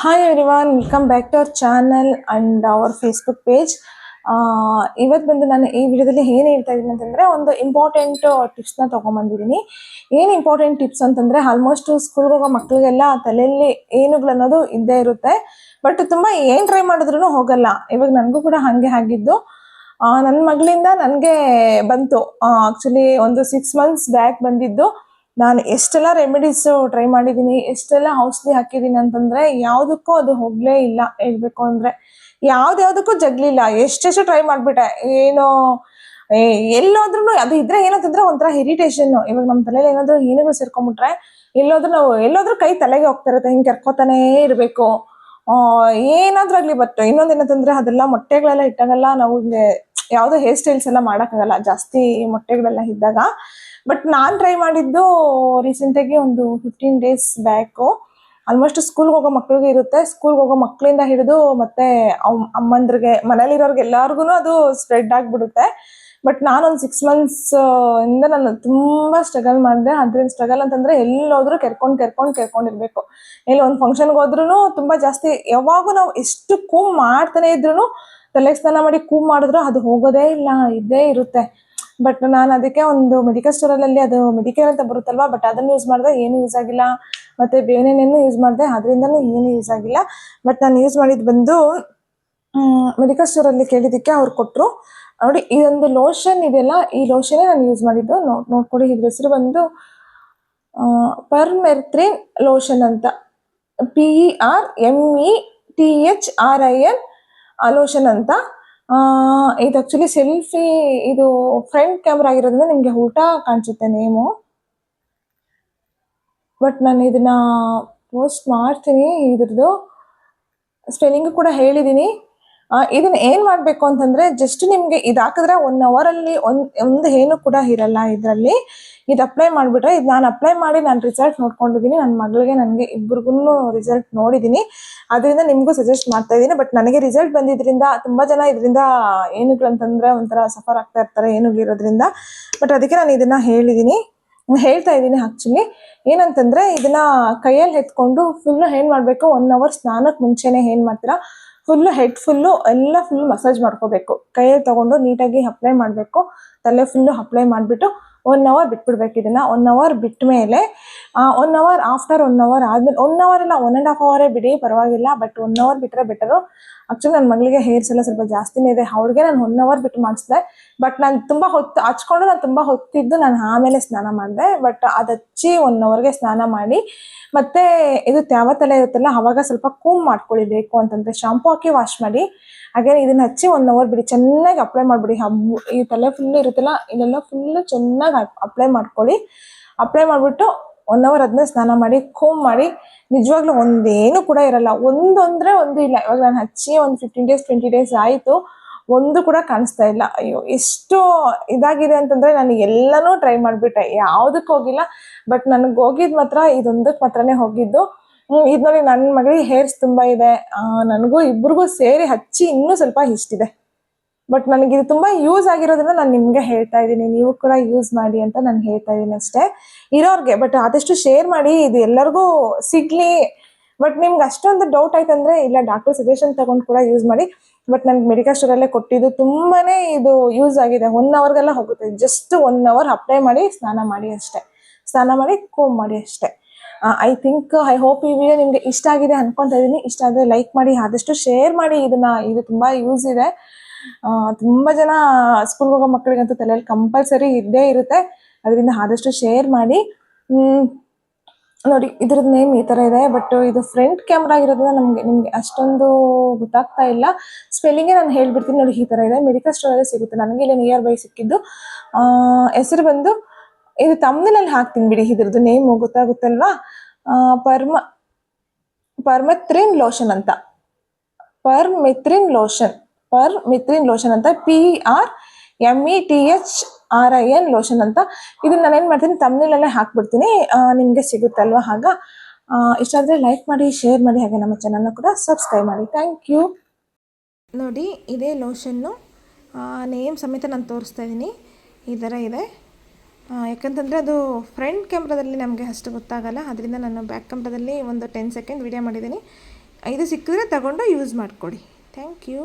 Hi everyone welcome back to our channel and our Facebook page ಇವತ್ತು ಬಂದು ನಾನು ಈ ವಿಡಿಯೋದಲ್ಲಿ ಏನು ಹೇಳ್ತಾ ಇದ್ದೀನಿ ಅಂತಂದರೆ ಒಂದು ಇಂಪಾರ್ಟೆಂಟ್ ಟಿಪ್ಸ್ನ ತೊಗೊಂಬಂದಿದ್ದೀನಿ. ಏನು ಇಂಪಾರ್ಟೆಂಟ್ ಟಿಪ್ಸ್ ಅಂತಂದರೆ ಆಲ್ಮೋಸ್ಟ್ ಸ್ಕೂಲ್ಗೆ ಹೋಗೋ ಮಕ್ಕಳಿಗೆಲ್ಲ ತಲೆಯಲ್ಲಿ ಏನುಗಳನ್ನೋದು ಇದ್ದೇ ಇರುತ್ತೆ. ಬಟ್ ತುಂಬ ಏನು ಟ್ರೈ ಮಾಡಿದ್ರೂ ಹೋಗಲ್ಲ. ಇವಾಗ ನನಗೂ ಕೂಡ ಹಾಗೆ ಆಗಿದ್ದು. ನನ್ನ ಮಗಳಿಂದ ನನಗೆ ಬಂತು. ಆ್ಯಕ್ಚುಲಿ ಒಂದು ಸಿಕ್ಸ್ ಮಂತ್ಸ್ ಬ್ಯಾಕ್ ಬಂದಿದ್ದು. ನಾನು ಎಷ್ಟೆಲ್ಲ ರೆಮಿಡೀಸ್ ಟ್ರೈ ಮಾಡಿದ್ದೀನಿ, ಎಷ್ಟೆಲ್ಲ ಔಷಧಿ ಹಾಕಿದ್ದೀನಿ ಅಂತಂದ್ರೆ ಯಾವುದಕ್ಕೂ ಅದು ಹೋಗಲೇ ಇಲ್ಲ ಹೇಳ್ಬೇಕು ಅಂದರೆ. ಯಾವ್ದ್ಯಾವ್ದಕ್ಕೂ ಜಗ್ಲಿಲ್ಲ, ಎಷ್ಟೆಷ್ಟು ಟ್ರೈ ಮಾಡ್ಬಿಟ್ಟೆ. ಏನು ಎಲ್ಲೋದ್ರೂ ಅದು ಇದ್ರೆ ಏನಂತಂದ್ರೆ ಒಂಥರ ಇರಿಟೇಷನ್ ಇವಾಗ ನಮ್ಮ ತಲೆಯಲ್ಲಿ ಏನಾದ್ರು ಏನುಗಳು ಸೇರ್ಕೊಂಡ್ಬಿಟ್ರೆ ಎಲ್ಲೋದ್ರೂ ನಾವು ಎಲ್ಲೋದ್ರೂ ಕೈ ತಲೆಗೆ ಹೋಗ್ತಾ ಇರುತ್ತೆ, ಹಿಂಗೆ ಕೆರ್ಕೋತಾನೇ ಇರಬೇಕು. ಏನಾದ್ರೂ ಆಗಲಿ ಬಟ್ ಇನ್ನೊಂದು ಏನಂತಂದ್ರೆ ಅದೆಲ್ಲ ಮೊಟ್ಟೆಗಳೆಲ್ಲ ಇಟ್ಟಾಗೆಲ್ಲ ನಾವು ಹಿಂಗೆ, ಯಾವುದೋ ಹೇರ್ ಸ್ಟೈಲ್ಸ್ ಎಲ್ಲ ಮಾಡೋಕ್ಕಾಗಲ್ಲ. ಜಾಸ್ತಿ ಮೊಟ್ಟೆಗಳೆಲ್ಲ ಇದ್ದಾಗ ಬಟ್ ನಾನು ಟ್ರೈ ಮಾಡಿದ್ದು ರೀಸೆಂಟಾಗಿ ಒಂದು ಫಿಫ್ಟೀನ್ ಡೇಸ್ ಬ್ಯಾಕು ಆಲ್ಮೋಸ್ಟ್ ಸ್ಕೂಲ್ಗೆ ಹೋಗೋ ಮಕ್ಳಿಗೆ ಇರುತ್ತೆ. ಸ್ಕೂಲ್ಗೆ ಹೋಗೋ ಮಕ್ಕಳಿಂದ ಹಿಡಿದು ಮತ್ತೆ ಅಮ್ಮಂದ್ರಿಗೆ ಅಮ್ಮಂದ್ರಿಗೆ, ಮನೇಲಿರೋರ್ಗೆ ಎಲ್ಲಾರ್ಗು ಅದು ಸ್ಪ್ರೆಡ್ ಆಗಿಬಿಡುತ್ತೆ. ಬಟ್ ನಾನೊಂದು ಸಿಕ್ಸ್ ಮಂತ್ಸ್ ಇಂದ ನಾನು ತುಂಬಾ ಸ್ಟ್ರಗಲ್ ಮಾಡಿದೆ. ಅದ್ರಿಂದ ಸ್ಟ್ರಗಲ್ ಅಂತಂದ್ರೆ ಎಲ್ಲೋದ್ರೂ ಕೆರ್ಕೊಂಡು ಕೆರ್ಕೊಂಡು ಕೆರ್ಕೊಂಡಿರ್ಬೇಕು ಎಲ್ಲಿ ಒಂದು ಫಂಕ್ಷನ್ಗೆ ಹೋದ್ರೂ ತುಂಬಾ ಜಾಸ್ತಿ, ಯಾವಾಗೂ ನಾವು ಎಷ್ಟು ಕೂಮ್ ಮಾಡ್ತಾನೆ ಇದ್ರು ತಲೆಗೆ ಸ್ನಾನ ಮಾಡಿ ಕೂಮ್ ಮಾಡಿದ್ರು ಅದು ಹೋಗೋದೇ ಇಲ್ಲ, ಇದ್ದೇ ಇರುತ್ತೆ. ಬಟ್ ನಾನು ಅದಕ್ಕೆ ಒಂದು ಮೆಡಿಕಲ್ ಸ್ಟೋರಲ್ಲಿ ಅದು ಮೆಡಿಕಲ್ ಅಂತ ಬರುತ್ತಲ್ವಾ? ಬಟ್ ಅದನ್ನು ಯೂಸ್ ಮಾಡಿದ್ರೆ ಏನು ಯೂಸ್ ಆಗಿಲ್ಲ. ಮತ್ತೆ ಬೇನೇನೇನು ಯೂಸ್ ಮಾಡಿದೆ, ಅದರಿಂದನೂ ಏನು ಯೂಸ್ ಆಗಿಲ್ಲ. ಬಟ್ ನಾನು ಯೂಸ್ ಮಾಡಿದ್ದು ಬಂದು ಮೆಡಿಕಲ್ ಸ್ಟೋರಲ್ಲಿ ಕೇಳಿದ್ದಕ್ಕೆ ಅವ್ರು ಕೊಟ್ಟರು ನೋಡಿ ಇದೊಂದು ಲೋಷನ್ ಇದೆಯಲ್ಲ ಈ ಲೋಷನೇ ನಾನು ಯೂಸ್ ಮಾಡಿದ್ದು. ನೋಡ್ಕೊಡಿ, ಇದ್ರ ಹೆಸರು ಬಂದು ಪರ್ಮೆರ್ತ್ರಿನ್ ಲೋಷನ್ ಅಂತ. P E R M E T H R I N lotion ಅಂತ. ಇದು ಆಕ್ಚುಲಿ ಸೆಲ್ಫಿ ಇದು ಫ್ರಂಟ್ ಕ್ಯಾಮ್ರಾ ಆಗಿರೋದ್ರಿಂದ ನಿಮಗೆ ಊಟ ಕಾಣಿಸುತ್ತೆ ನೇಮು ಬಟ್ ನಾನು ಇದನ್ನ ಪೋಸ್ಟ್ ಮಾಡ್ತೀನಿ, ಇದ್ರದ್ದು ಸ್ಪೆಲ್ಲಿಂಗ್ ಕೂಡ ಹೇಳಿದ್ದೀನಿ ಇದನ್ನ ಏನ್ ಮಾಡ್ಬೇಕು ಅಂತಂದ್ರೆ ಜಸ್ಟ್ ನಿಮ್ಗೆ ಇದು ಹಾಕಿದ್ರೆ ಒನ್ ಅವರ್ ಅಲ್ಲಿ ಒಂದ್, ಒಂದು ಏನು ಕೂಡ ಇರಲ್ಲ ಇದರಲ್ಲಿ. ಇದು ಅಪ್ಲೈ ಮಾಡ್ಬಿಟ್ರೆ ಇದು ನಾನು ಅಪ್ಲೈ ಮಾಡಿ ನಾನು ರಿಸಲ್ಟ್ ನೋಡ್ಕೊಂಡಿದ್ದೀನಿ ನನ್ನ ಮಗಳಿಗೆ ನನಗೆ ಇಬ್ಬರಿಗೂ ರಿಸಲ್ಟ್ ನೋಡಿದ್ದೀನಿ ಅದರಿಂದ ನಿಮಗೂ ಸಜೆಸ್ಟ್ ಮಾಡ್ತಾ ಇದ್ದೀನಿ ಬಟ್ ನನಗೆ ರಿಸಲ್ಟ್ ಬಂದಿದ್ರಿಂದ ತುಂಬಾ ಜನ ಇದರಿಂದ ಏನುಗಳಂತಂದ್ರೆ ಒಂಥರ ಸಫರ್ ಆಗ್ತಾ ಇರ್ತಾರೆ ಏನುಗಳಿರೋದ್ರಿಂದ ಬಟ್ ಅದಕ್ಕೆ ನಾನು ಇದನ್ನ ಹೇಳಿದ್ದೀನಿ ಹೇಳ್ತಾ ಇದ್ದೀನಿ ಆಕ್ಚುಲಿ ಏನಂತಂದ್ರೆ ಇದನ್ನ ಕೈಯಲ್ಲಿ ಎತ್ಕೊಂಡು ಫುಲ್ ಏನ್ ಮಾಡ್ಬೇಕು? ಒನ್ ಅವರ್ ಸ್ನಾನಕ್ಕೆ ಮುಂಚೆನೆ ಏನ್ ಮಾಡ್ತೀರಾ? ಫುಲ್ ಹೆಡ್ ಫುಲ್ಲು ಎಲ್ಲ ಫುಲ್ ಮಸಾಜ್ ಮಾಡ್ಕೋಬೇಕು. ಕೈಯಲ್ಲಿ ತಗೊಂಡು ನೀಟಾಗಿ ಅಪ್ಲೈ ಮಾಡಬೇಕು. ತಲೆ ಫುಲ್ಲು ಅಪ್ಲೈ ಮಾಡಿಬಿಟ್ಟು ಒನ್ ಅವರ್ ಬಿಟ್ಬಿಡ್ಬೇಕು ಇದನ್ನ. ಒನ್ ಅವರ್ ಬಿಟ್ಟ ಮೇಲೆ one hour after one hour ಆದ್ಮೇಲೆ ಒನ್ ಅವರ್ ಇಲ್ಲ ಒನ್ ಆ್ಯಂಡ್ ಹಾಫ್ ಅವರೇ ಬಿಡಿ, ಪರವಾಗಿಲ್ಲ ಬಟ್ ಒನ್ ಅವರ್ ಬಿಟ್ಟರೆ ಬೆಟರು ಆಕ್ಚುಲಿ ನನ್ನ ಮಗಳಿಗೆ ಹೇರ್ಸ್ ಎಲ್ಲ ಸ್ವಲ್ಪ ಜಾಸ್ತಿನೇ ಇದೆ. ಅವ್ರಿಗೆ ನಾನು ಒನ್ ಅವರ್ ಬಿಟ್ಟು ಮಾಡಿಸಿದೆ. ಬಟ್ ನಾನು ತುಂಬ ಹೊತ್ತು, ಹಚ್ಕೊಂಡು ನಾನು ತುಂಬ ಹೊತ್ತಿದ್ದು ನಾನು ಆಮೇಲೆ ಸ್ನಾನ ಮಾಡಿದೆ. ಬಟ್ ಅದು ಹಚ್ಚಿ ಒನ್ ಅವರ್ಗೆ ಸ್ನಾನ ಮಾಡಿ, ಮತ್ತೆ ಇದು ತ್ಯಾವ ತಲೆ ಇರುತ್ತಲ್ಲ, ಅವಾಗ ಸ್ವಲ್ಪ ಕೂಮ್ ಮಾಡ್ಕೊಳ್ಳಿ ಬೇಕು ಅಂತಂದ್ರೆ ಶಾಂಪು ಹಾಕಿ ವಾಶ್ ಮಾಡಿ ಹಾಗೆ ಇದನ್ನ ಹಚ್ಚಿ ಒನ್ ಅವರ್ ಬಿಡಿ, ಚೆನ್ನಾಗಿ ಅಪ್ಲೈ ಮಾಡ್ಬಿಡಿ. ಹಬ್ಬ ಈ ತಲೆ ಫುಲ್ ಇರುತ್ತಲ್ಲ, ಇದೆಲ್ಲ ಫುಲ್ ಚೆನ್ನಾಗಿ ಅಪ್ಲೈ ಮಾಡ್ಕೊಳ್ಳಿ. ಅಪ್ಲೈ ಮಾಡಿಬಿಟ್ಟು ಒನ್ ಅವರ್ ಆದ್ಮೇಲೆ ಸ್ನಾನ ಮಾಡಿ ಕೂಮ್ ಮಾಡಿ ನಿಜವಾಗ್ಲೂ ಒಂದೇನು ಕೂಡ ಇರಲ್ಲ. ಒಂದು ಅಂದ್ರೆ ಒಂದು ಇಲ್ಲ. ಇವಾಗ ನಾನು ಹಚ್ಚಿ ಒಂದು ಫಿಫ್ಟೀನ್ ಡೇಸ್ ಟ್ವೆಂಟಿ ಡೇಸ್ ಆಯಿತು, ಒಂದು ಕೂಡ ಕಾಣಿಸ್ತಾ ಇಲ್ಲ. ಅಯ್ಯೋ, ಎಷ್ಟು ಇದಾಗಿದೆ ಅಂತಂದ್ರೆ ನಾನು ಎಲ್ಲನೂ ಟ್ರೈ ಮಾಡಿಬಿಟ್ಟೆ. ಯಾವುದಕ್ಕೆ ಹೋಗಿಲ್ಲ. ಬಟ್ ನನಗೆ ಹೋಗಿದ್ ಮಾತ್ರ ಇದೊಂದಕ್ಕೆ ಮಾತ್ರನೇ ಹೋಗಿದ್ದು. ಇದ್ ನನ್ನ ಮಗಳಿಗೆ ಹೇರ್ಸ್ ತುಂಬಾ ಇದೆ. ನನಗೂ ಇಬ್ರಿಗೂ ಸೇರಿ ಹಚ್ಚಿ ಇನ್ನೂ ಸ್ವಲ್ಪ ಇಷ್ಟಿದೆ. ಬಟ್ ನನಗೆ ಇದು ತುಂಬಾ ಯೂಸ್ ಆಗಿರೋದ್ರಿಂದ ನಾನು ನಿಮ್ಗೆ ಹೇಳ್ತಾ ಇದ್ದೀನಿ. ನೀವು ಕೂಡ ಯೂಸ್ ಮಾಡಿ ಅಂತ ನಾನು ಹೇಳ್ತಾ ಇದ್ದೀನಿ ಅಷ್ಟೇ. ಇರೋರ್ಗೆ ಬಟ್ ಆದಷ್ಟು ಶೇರ್ ಮಾಡಿ, ಇದು ಎಲ್ಲರಿಗೂ ಸಿಗ್ಲಿ. ಬಟ್ ನಿಮ್ಗೆ ಅಷ್ಟೊಂದು ಡೌಟ್ ಆಯ್ತಂದ್ರೆ ಇಲ್ಲ ಡಾಕ್ಟರ್ ಸಜೆಷನ್ ತಗೊಂಡು ಕೂಡ ಯೂಸ್ ಮಾಡಿ. ಬಟ್ ನನ್ಗೆ ಮೆಡಿಕಲ್ ಸ್ಟೋರಲ್ಲೇ ಕೊಟ್ಟಿದ್ದು ತುಂಬಾನೇ ಇದು ಯೂಸ್ ಆಗಿದೆ. ಒನ್ ಅವರ್ಗೆಲ್ಲ ಹೋಗುತ್ತೆ. ಜಸ್ಟ್ ಒನ್ ಅವರ್ ಅಪ್ಲೈ ಮಾಡಿ, ಸ್ನಾನ ಮಾಡಿ ಅಷ್ಟೇ. ಸ್ನಾನ ಮಾಡಿ ಕೋಮ್ ಮಾಡಿ ಅಷ್ಟೇ. ಐ ಥಿಂಕ್ ಐ ಹೋಪ್ ಈ ವಿಡಿಯೋ ನಿಮ್ಗೆ ಇಷ್ಟ ಆಗಿದೆ ಅನ್ಕೊಂತ ಇದ್ದೀನಿ. ಇಷ್ಟ ಆದರೆ ಲೈಕ್ ಮಾಡಿ, ಆದಷ್ಟು ಶೇರ್ ಮಾಡಿ. ಇದನ್ನ, ಇದು ತುಂಬಾ ಯೂಸ್ ಇದೆ. ತುಂಬಾ ಜನ ಸ್ಕೂಲ್ಗೆ ಹೋಗೋ ಮಕ್ಕಳಿಗಂತೂ ತಲೆಯಲ್ಲಿ ಕಂಪಲ್ಸರಿ ಇದ್ದೇ ಇರುತ್ತೆ. ಅದರಿಂದ ಆದಷ್ಟು ಶೇರ್ ಮಾಡಿ. ನೋಡಿ ಇದ್ರದ್ದು ನೇಮ್ ಈ ತರ ಇದೆ ಬಟ್ ಇದು ಫ್ರಂಟ್ ಕ್ಯಾಮ್ರಾ ಆಗಿರೋದ್ರಿಂದ ನಮಗೆ, ನಿಮಗೆ ಅಷ್ಟೊಂದು ಗೊತ್ತಾಗ್ತಾ ಇಲ್ಲ. ಸ್ಪೆಲ್ಲಿಂಗೇ ನಾನು ಹೇಳ್ಬಿಡ್ತೀನಿ ನೋಡಿ, ಈ ತರ ಇದೆ. ಮೆಡಿಕಲ್ ಸ್ಟೋರಲ್ಲೇ ಸಿಗುತ್ತೆ. ನನಗೆ ಇಲ್ಲಿ ನಿಯರ್ ಬೈ ಸಿಕ್ಕಿದ್ದು. ಹೆಸರು ಬಂದು, ಇದು ತಮ್ಮನಲ್ಲಿ ಹಾಕ್ತೀನಿ ಬಿಡಿ, ಇದ್ರದ್ದು ನೇಮ್ ಗೊತ್ತಾಗುತ್ತಲ್ವಾ? ಪರ್ಮ, ಪರ್ಮತ್ರಿನ್ ಲೋಷನ್ ಅಂತ. Permethrin lotion permethrin lotion ಅಂತ P R M E T H R I N lotion ಅಂತ. ಇದನ್ನ ನಾನು ಏನು ಮಾಡ್ತೀನಿ ತಮ್ಮನಲ್ಲೇ ಹಾಕ್ಬಿಡ್ತೀನಿ. ನಿಮಗೆ ಸಿಗುತ್ತಲ್ವಾ ಆಗ ಇಷ್ಟಾದ್ರೆ ಲೈಕ್ ಮಾಡಿ ಶೇರ್ ಮಾಡಿ, ಹಾಗೆ ನಮ್ಮ ಚಾನಲ್ನ ಕೂಡ ಸಬ್ಸ್ಕ್ರೈಬ್ ಮಾಡಿ. ಥ್ಯಾಂಕ್ ಯು ನೋಡಿ, ಇದೇ ಲೋಷನ್ನು ನೇಮ್ ಸಮೇತ ನಾನು ತೋರಿಸ್ತಾ ಇದ್ದೀನಿ ಈ ಥರ ಇದೆ. ಯಾಕಂತಂದರೆ ಅದು ಫ್ರಂಟ್ ಕ್ಯಾಮ್ರಾದಲ್ಲಿ ನಮಗೆ ಅಷ್ಟು ಗೊತ್ತಾಗಲ್ಲ. ಅದರಿಂದ ನಾನು ಬ್ಯಾಕ್ ಕ್ಯಾಮ್ರಾದಲ್ಲಿ ಒಂದು ಟೆನ್ ಸೆಕೆಂಡ್ ವಿಡಿಯೋ ಮಾಡಿದ್ದೀನಿ ಇದು ಸಿಕ್ಕಿದ್ರೆ ತಗೊಂಡು ಯೂಸ್ ಮಾಡಿಕೊಡಿ. Thank you